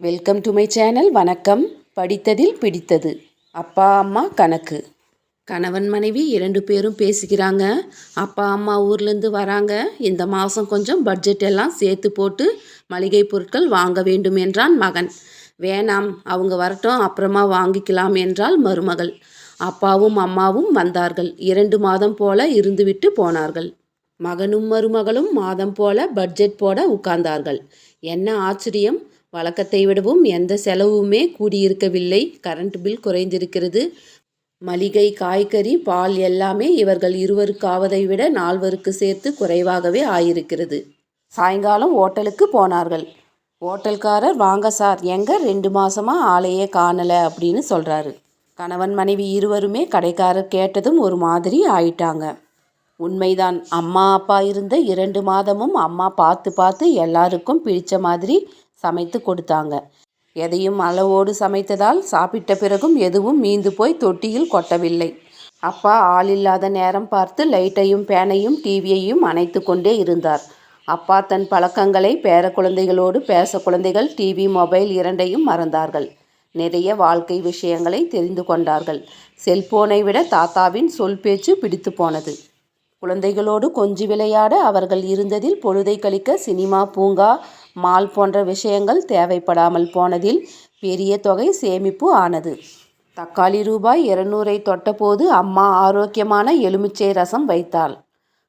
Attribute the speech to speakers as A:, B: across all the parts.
A: Welcome to my channel வணக்கம். படித்ததில் பிடித்தது. அப்பா அம்மா கணக்கு. கணவன் மனைவி இரண்டு பேரும் பேசிக்கிறாங்க அப்பா அம்மா ஊர்லேருந்து வராங்க. இந்த மாதம் கொஞ்சம் பட்ஜெட் எல்லாம் சேர்த்து போட்டு மளிகை பொருட்கள் வாங்க வேண்டும் என்றான் மகன். வேணாம் அவங்க வரட்டும் அப்புறமா வாங்கிக்கலாம் என்றால் மருமகள். அப்பாவும் அம்மாவும் வந்தார்கள். இரண்டு மாதம் போல இருந்துவிட்டு போனார்கள். மகனும் மருமகளும் மாதம் போல பட்ஜெட் போட உட்கார்ந்தார்கள். என்ன ஆச்சரியம்? வழக்கத்தை விடவும் எந்த செலவுமே கூடியிருக்கவில்லை. கரண்ட் பில் குறைந்திருக்கிறது. மளிகை காய்கறி பால் எல்லாமே இவர்கள் இருவருக்கு ஆவதை விட நால்வருக்கு சேர்த்து குறைவாகவே ஆயிருக்கிறது. சாயங்காலம் ஓட்டலுக்கு போனார்கள். ஓட்டல்காரர் வாங்க சார் எங்க ரெண்டு மாசமா ஆளையே காணலை அப்படின்னு சொல்றாரு. கணவன் மனைவி இருவருமே கடைக்காரர் கேட்டதும் ஒரு மாதிரி ஆயிட்டாங்க. உண்மைதான். அம்மா அப்பா இருந்த இரண்டு மாதமும் அம்மா பார்த்து பார்த்து எல்லாருக்கும் பிடிச்ச மாதிரி சமைத்து கொடுத்தாங்க. எதையும் அளவோடு சமைத்ததால் சாப்பிட்ட பிறகும் எதுவும் மீந்து போய் தொட்டியில் கொட்டவில்லை. அப்பா ஆள் இல்லாத நேரம் பார்த்து லைட்டையும் பேனையும் டிவியையும் அணைத்து கொண்டே இருந்தார். அப்பா தன் பழக்கங்களை பேர குழந்தைகளோடு பேச குழந்தைகள் டிவி மொபைல் இரண்டையும் மறந்தார்கள். நிறைய வாழ்க்கை விஷயங்களை தெரிந்து கொண்டார்கள். செல்போனை விட தாத்தாவின் சொல் பேச்சு பிடித்து போனது. குழந்தைகளோடு கொஞ்சி விளையாட அவர்கள் இருந்ததில் பொழுதை கழிக்க சினிமா பூங்கா மால் போன்ற விஷயங்கள் தேவைப்படாமல் போனதில் பெரிய தொகை சேமிப்பு ஆனது. தக்காளி ரூபாய் இருநூறை தொட்டபோது அம்மா ஆரோக்கியமான எலுமிச்சை ரசம் வைத்தாள்.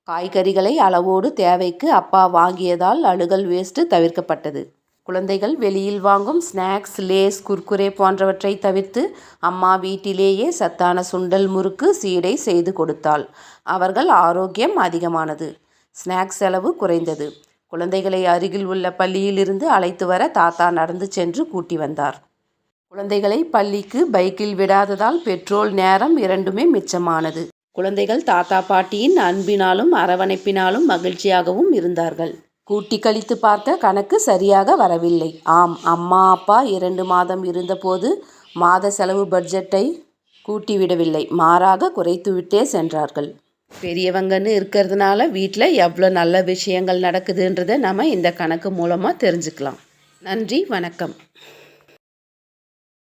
A: காய்கறிகளை அளவோடு தேவைக்கு அப்பா வாங்கியதால் அழுகல் வேஸ்ட்டு தவிர்க்கப்பட்டது. குழந்தைகள் வெளியில் வாங்கும் ஸ்நாக்ஸ் லேஸ் குர்குரே போன்றவற்றை தவிர்த்து அம்மா வீட்டிலேயே சத்தான சுண்டல் முறுக்கு சீடை செய்து கொடுத்தாள். அவர்கள் ஆரோக்கியம் அதிகமானது. ஸ்நாக்ஸ் செலவு குறைந்தது. குழந்தைகளை அருகில் உள்ள பள்ளியிலிருந்து அழைத்து வர தாத்தா நடந்து சென்று கூட்டி வந்தார். குழந்தைகளை பள்ளிக்கு பைக்கில் விடாததால் பெட்ரோல் நேரம் இரண்டுமே மிச்சமானது. குழந்தைகள் தாத்தா பாட்டியின் அன்பினாலும் அரவணைப்பினாலும் மகிழ்ச்சியாகவும் இருந்தார்கள். கூட்டி கழித்து பார்க்க கணக்கு சரியாக வரவில்லை. ஆம் அம்மா அப்பா இரண்டு மாதம் இருந்தபோது மாத செலவு பட்ஜெட்டை கூட்டிவிடவில்லை. மாறாக குறைத்துவிட்டே சென்றார்கள். பெரியவங்கன்னு இருக்கிறதுனால வீட்டில் எவ்வளோ நல்ல விஷயங்கள் நடக்குதுன்றதை நம்ம இந்த கணக்கு மூலமாக தெரிஞ்சுக்கலாம். நன்றி வணக்கம்.